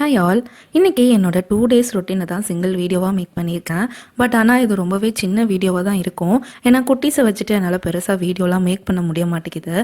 Hi all இன்றைக்கி என்னோட two days ரொட்டீனை தான் சிங்கிள் வீடியோவாக மேக் பண்ணியிருக்கேன். பட் ஆனால் இது ரொம்பவே சின்ன வீடியோவாக தான் இருக்கும். ஏன்னா குட்டீஸை வச்சுட்டு என்னால் பெருசாக வீடியோலாம் மேக் பண்ண முடிய மாட்டேங்குது.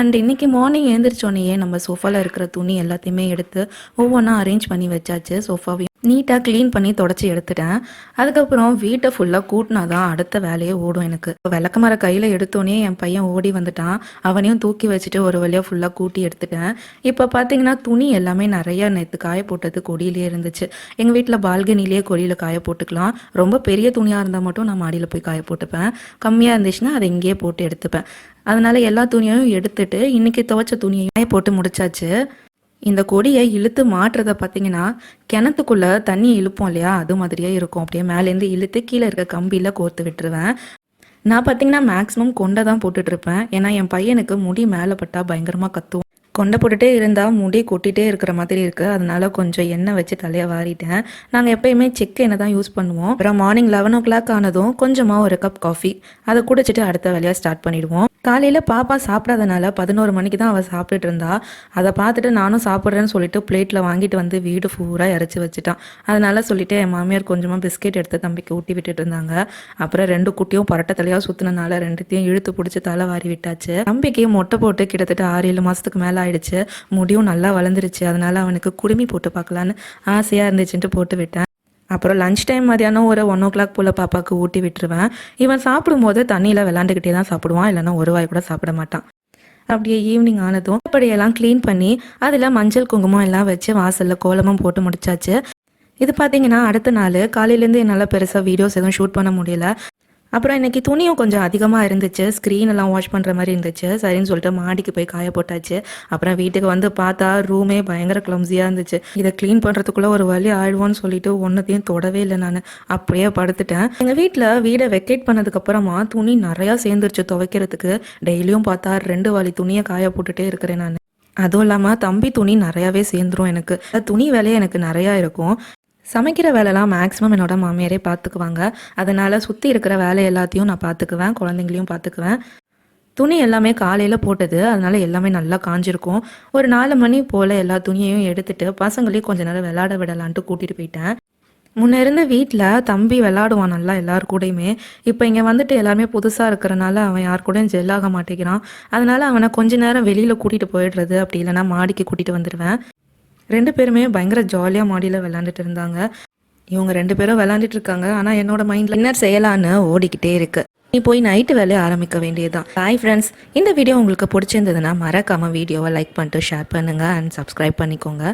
அண்ட் இன்றைக்கி மார்னிங் எழுந்திரிச்சோன்னே நம்ம சோஃபாவில் இருக்கிற துணி எல்லாத்தையுமே எடுத்து ஒவ்வொன்றா அரேஞ்ச் பண்ணி வச்சாச்சு. சோஃபாவையும் நீட்டாக க்ளீன் பண்ணி தொடச்சி எடுத்துட்டேன். அதுக்கப்புறம் வீட்டை ஃபுல்லாக கூட்டினா தான் அடுத்த வேலையே ஓடும் எனக்கு. விளக்கமர கையில் எடுத்தோன்னே என் பையன் ஓடி வந்துட்டான். அவனையும் தூக்கி வச்சுட்டு ஒரு வழியாக ஃபுல்லாக கூட்டி எடுத்துட்டேன். இப்போ பார்த்தீங்கன்னா துணி எல்லாமே நிறையா நேற்று காய போட்டது கொடியிலே இருந்துச்சு. எங்கள் வீட்டில் பால்கனிலேயே கொடியில் காய போட்டுக்கலாம். ரொம்ப பெரிய துணியாக இருந்தால் மட்டும் நான் மாடியில் போய் காய போட்டுப்பேன். கம்மியாக இருந்துச்சுன்னா அதை இங்கேயே போட்டு எடுத்துப்பேன். அதனால் எல்லா துணியையும் எடுத்துட்டு இன்றைக்கி துவைச்ச துணியையும் போட்டு முடிச்சாச்சு. இந்த கொடியை இழுத்து மாட்டுறதை பார்த்தீங்கன்னா கிணத்துக்குள்ள தண்ணி இழுப்போம் இல்லையா? அது மாதிரியே இருக்கும். அப்படியே மேலேருந்து இழுத்து கீழே இருக்க கம்பியில் கோர்த்து விட்டுருவேன். நான் பார்த்தீங்கன்னா மேக்ஸிமம் கொண்டை தான் போட்டுட்ருப்பேன் ஏன்னா என் பையனுக்கு முடி மேலே பட்டா பயங்கரமாக கத்துவோம் கொண்டை போட்டுட்டே இருந்தால் முடி கொட்டிகிட்டே இருக்கிற மாதிரி இருக்குது அதனால கொஞ்சம் எண்ணெய் வச்சு தலையை வாரிட்டேன். நாங்கள் எப்பயுமே செக் எண்ணெய் தான் யூஸ் பண்ணுவோம். அப்புறம் மார்னிங் லெவன் ஓ கிளாக் ஆனதும் கொஞ்சமாக ஒரு கப் காஃபி அதை குடிச்சிட்டு அடுத்த வேலையாக ஸ்டார்ட் பண்ணிடுவோம். காலையில் பாப்பா சாப்பிடாதனால பதினோரு மணிக்கு தான் அவள் சாப்பிட்டுட்டு இருந்தா. அதை பார்த்துட்டு நானும் சாப்பிட்றேன்னு சொல்லிட்டு பிளேட்டில் வாங்கிட்டு வந்து வீடு ஃபூராக இறச்சி வச்சுட்டான். அதனால சொல்லிட்டு என் மாமியார் கொஞ்சமாக பிஸ்கெட் எடுத்து தம்பிக்கு ஊட்டி விட்டுட்டு இருந்தாங்க. அப்புறம் ரெண்டு குட்டியும் பரட்டை தலையாக சுற்றினால ரெண்டுத்தையும் இழுத்து பிடிச்சி தலை வாரி விட்டாச்சு. தம்பிக்கு மொட்டை போட்டு கிட்டத்தட்ட ஆறு ஏழு மாதத்துக்கு மேலே ஆயிடுச்சு முடியும் நல்லா வளர்ந்துருச்சு. அதனால அவனுக்கு குடுமி போட்டு பார்க்கலான்னு ஆசையாக இருந்துச்சுன்ட்டு போட்டு விட்டேன். அப்புறம் லஞ்ச் டைம் மதியானம் ஒரு ஒன் ஓ கிளாக் போல் பாப்பாவுக்கு ஊட்டி விட்டுருவேன். இவன் சாப்பிடும்போது தண்ணியில் விளாண்டுக்கிட்டே தான் சாப்பிடுவான். இல்லைன்னா ஒரு வாய் கூட சாப்பிட மாட்டான். அப்படியே ஈவினிங் ஆனதும் அப்படியெல்லாம் க்ளீன் பண்ணி அதில் மஞ்சள் குங்குமம் எல்லாம் வச்சு வாசலில் கோலமும் போட்டு முடிச்சாச்சு. இது பார்த்தீங்கன்னா அடுத்த நாள். காலையிலேருந்து என்னால் பெருசாக வீடியோஸ் எதுவும் ஷூட் பண்ண முடியல. அப்புறம் இன்றைக்கி துணியும் கொஞ்சம் அதிகமாக இருந்துச்சு. ஸ்க்ரீன் எல்லாம் வாஷ் பண்ணுற மாதிரி இருந்துச்சு. சரின்னு சொல்லிட்டு மாடிக்கு போய் காய போட்டாச்சு. அப்புறம் வீட்டுக்கு வந்து பார்த்தா ரூமே பயங்கர கிளம்ஸியாக இருந்துச்சு. இதை க்ளீன் பண்ணுறதுக்குள்ளே ஒரு வழி ஆயிடுவோன்னு சொல்லிட்டு ஒன்றத்தையும் தொடவே இல்லை நான். அப்படியே படுத்துட்டேன். எங்கள் வீட்டில் வீடை வெக்கேட் பண்ணதுக்கப்புறமா துணி நிறையா சேர்ந்துருச்சு துவைக்கிறதுக்கு. டெய்லியும் பார்த்தா ரெண்டு வாலி துணியை காய போட்டுட்டே இருக்கிறேன் நான். அதுவும் இல்லாமல் தம்பி துணி நிறையாவே சேர்ந்துரும் எனக்கு. துணி வேலையே எனக்கு நிறையா இருக்கும். சமைக்கிற வேலைலாம் மேக்ஸிமம் என்னோட மாமியாரே பார்த்துக்குவாங்க அதனால் சுற்றி இருக்கிற வேலை எல்லாத்தையும் நான் பார்த்துக்குவேன் குழந்தைங்களையும் பார்த்துக்குவேன் துணி எல்லாமே காலையில் போட்டது. அதனால எல்லாமே நல்லா காஞ்சிருக்கும். ஒரு நாலு மணி போல் எல்லா துணியையும் எடுத்துட்டு பசங்களையும் கொஞ்ச நேரம் விளையாட விடலான்ட்டு கூட்டிகிட்டு போயிட்டேன். முன்ன இருந்த வீட்டில் தம்பி விளாடுவான் நல்லா எல்லார் கூடயுமே. இப்போ இங்கே வந்துட்டு எல்லாருமே புதுசாக இருக்கிறனால அவன் யார் கூடயும் ஜெல்லாக மாட்டேங்கிறான். அதனால அவனை கொஞ்ச நேரம் வெளியில் கூட்டிகிட்டு போயிடுறது. அப்படி இல்லைன்னா மாடிக்கு கூட்டிகிட்டு வந்துடுவேன் ரெண்டு பேருமே பயங்கர ஜாலியாக மாடியில் விளாண்டுட்டு இருந்தாங்க. இவங்க ரெண்டு பேரும் விளாண்டுட்டு இருக்காங்க. ஆனால் என்னோட மைண்டில் என்ன செய்யலான்னு ஓடிக்கிட்டே இருக்கு. நீ போய் நைட்டு வேலையை ஆரம்பிக்க வேண்டியதுதான். ஹாய் ஃப்ரெண்ட்ஸ் இந்த வீடியோ உங்களுக்கு பிடிச்சிருந்ததுன்னா மறக்காம வீடியோவை லைக் பண்ணிட்டு ஷேர் பண்ணுங்க அண்ட் சப்ஸ்கிரைப் பண்ணிக்கோங்க.